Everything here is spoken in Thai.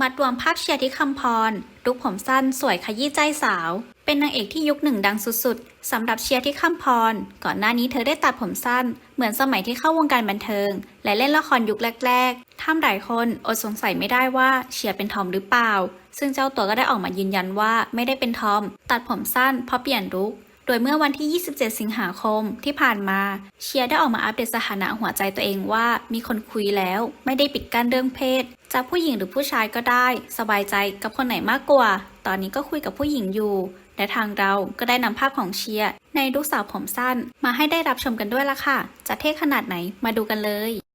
มัดรวมภาพเชียร์ที่คำพรลุกผมสั้นสวยขยี้ใจสาว เป็นนางเอกที่ยุคหนึ่งดังสุดๆสำหรับเชียร์ที่คำพร ก่อนหน้านี้เธอได้ตัดผมสั้น เหมือนสมัยที่เข้าวงการบันเทิง และเล่นละครยุคแรกๆท่ามหลายคนอดสงสัยไม่ได้ว่าเชียร์เป็นทอมหรือเปล่า ซึ่งเจ้าตัวก็ได้ออกมายืนยันว่าไม่ได้เป็นทอม ตัดผมสั้นเพราะเปลี่ยนลุค โดยเมื่อวันที่ 27 สิงหาคมที่ผ่านมา เชียร์ได้ออกมาอัปเดตสถานะหัวใจตัวเองว่ามีคนคุยแล้ว ไม่ได้ปิดกั้นเรื่องเพศ จะผู้หญิงหรือผู้ชายก็ได้ สบายใจกับคนไหนมากกว่า ตอนนี้ก็คุยกับผู้หญิงอยู่ และทางเราก็ได้นำภาพของเชียร์ในลูกสาวผมสั้น มาให้ได้รับชมกันด้วยละค่ะ จะเท่ขนาดไหนมาดูกันเลย